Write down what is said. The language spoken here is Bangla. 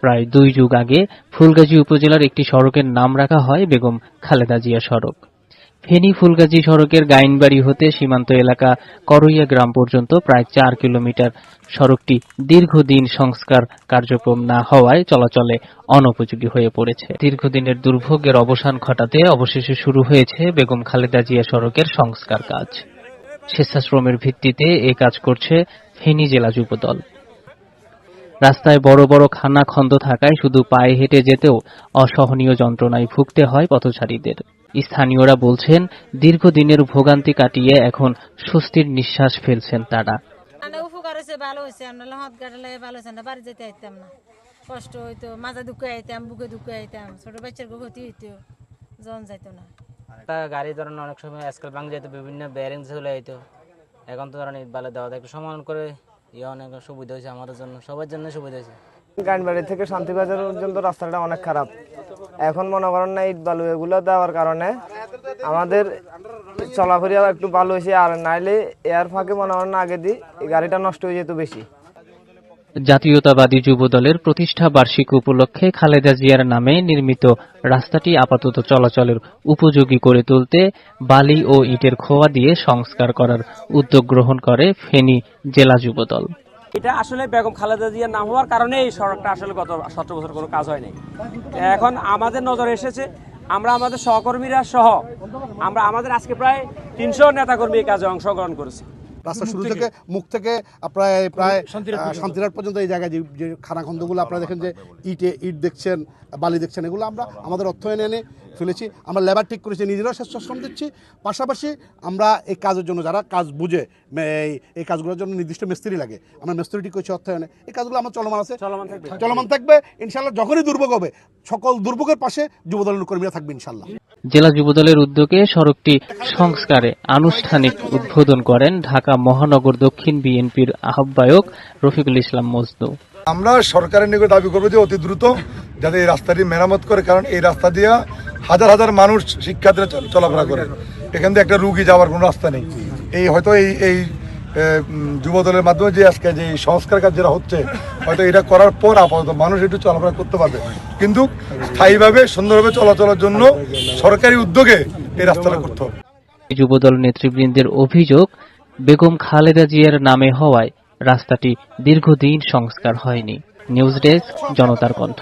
প্রায় দুই যুগ আগে ফুলগাজী উপজেলার একটি সড়কের নাম রাখা হয় বেগম খালেদা জিয়া সড়ক। ফেনী ফুলগাজী সড়কের গাইনবাড়ি হতে সীমান্ত এলাকা করইয়া গ্রাম পর্যন্ত প্রায় চার কিলোমিটার। সড়কটি দীর্ঘদিন সংস্কার কার্যক্রম না হওয়ায় চলাচলে অনুপযোগী হয়ে পড়েছে। দীর্ঘদিনের দুর্ভোগের অবসান ঘটাতে অবশেষে শুরু হয়েছে বেগম খালেদা জিয়া সড়কের সংস্কার কাজ। স্বেচ্ছাশ্রমের ভিত্তিতে এ কাজ করছে ফেনী জেলা যুবদল। রাস্তায় বড় বড় খানা খন্দ থাকায় শুধু পায়ে হেঁটে যেতেও অসহনীয় যন্ত্রণায় ভুগতে হয় পথচারীদের। স্থানীয়রা বলছেন দীর্ঘদিনের ভোগান্তি কাটিয়ে এখন স্বস্তির নিঃশ্বাস ফেলছেন তারা। উপকার হয়েছে ভালো হয়েছে। আমরা হত গাড়ি ভালো হয়েছে না বাড়ি যেতে আইতাম না। কষ্ট হইতো মাথা দুঃখে আইতাম বুকে দুঃখে আইতাম। ছোট বাচ্চার ক্ষতি হইতো জন যাইতো না। একটা গাড়ি ধরেন অনেক সময় আজকাল ভাঙ যেত বিভিন্ন ব্যারিং চলে যেত এখন তো ধরেন ইট বালে দেওয়া একটু সমান করে ইয়ে অনেক সুবিধা হয়েছে আমাদের জন্য, সবার জন্য সুবিধা হয়েছে। গানবাড়ি থেকে শান্তিবাজার পর্যন্ত রাস্তাটা অনেক খারাপ। এখন মনে করেন না, ইট বালু এগুলো দেওয়ার কারণে আমাদের চলাফেরিয়া একটু ভালো হয়েছে, আর নাইলে এয়ার ফাঁকে মনে করেন না, আগে দিই গাড়িটা নষ্ট হয়ে যেত বেশি। জাতীয়তাবাদী যুবদলের প্রতিষ্ঠা বার্ষিকী উপলক্ষে খালেদা জিয়ার নামে নির্মিত রাস্তাটি আপাতত চলাচলের উপযোগী করে তুলতে বালি ও ইটের খোয়া দিয়ে সংস্কার করার উদ্যোগ গ্রহণ করে ফেনী জেলা যুবদল। এটা আসলে বেগম খালেদা জিয়ার নাম হওয়ার কারণে এই সড়কটা আসলে গত সতেরো বছর কোনো কাজ হয়নি। এখন আমাদের নজরে এসেছে, আমরা আমাদের সহকর্মীরা সহ, আমরা আমাদের আজকে প্রায় তিনশো নেতাকর্মী এই কাজে অংশগ্রহণ করেছি। রাস্তা শুরু থেকে? মুখ থেকে প্রায় প্রায় শান্তিরাট পর্যন্ত এই জায়গায় যে- খানাখন্দগুলো আপনারা দেখেন যে ইটে ইট দেখছেন বালি দেখছেন এগুলো আমরা আমাদের অর্থায়নে এনে ফেলেছি আমরা লেবার ঠিক করেছি নিজেরাও স্বেচ্ছাশ্রম দিচ্ছি পাশাপাশি আমরা এই কাজের জন্য যারা কাজ বুঝে এই এই কাজগুলোর জন্য নির্দিষ্ট মিস্ত্রি লাগে আমরা মিস্ত্রি ঠিক করছি অর্থায়নে এই কাজগুলো আমার চলমান আছে। চলমান থাকবে। চলমান থাকবে ইনশাল্লাহ যখনই দুর্ভোগ হবে সকল দুর্ভোগের পাশে যুবদলের কর্মীরা থাকবে ইনশাল্লাহ জেলা যুবদলের উদ্যোগে সড়কটি সংস্কারে আনুষ্ঠানিক উদ্বোধন করেন ঢাকা মহানগর দক্ষিণ বিএনপির আহ্বায়ক রফিকুল ইসলাম মজনু। আমরা সরকারের নিকট দাবি করব যে অতি দ্রুত যাতে এই রাস্তাটি মেরামত করে কারণ এই রাস্তা দিয়ে হাজার হাজার মানুষ শিক্ষার্থীরা চলাফেরা করে। এখান থেকে একটা রুগী যাওয়ার কোনো রাস্তা নেই। এই হয়তো এই এই এ, উম, যুবদলের মাধ্যমে যে আজকে যে সংস্কার কাজ যেটা হচ্ছে হয়তো এটা করার পর আপাতত মানুষ একটু চলাফেরা করতে পারবে। কিন্তু স্থায়ীভাবে সুন্দরভাবে চলাচলের জন্য সরকারি উদ্যোগে এই রাস্তাটা করতে হবে। যুবদল নেতৃবৃন্দের অভিযোগ বেগম খালেদা জিয়ার নামে হওয়ায় রাস্তাটি দীর্ঘদিন সংস্কার হয়নি। নিউজ ডেস্ক জনতার কণ্ঠ।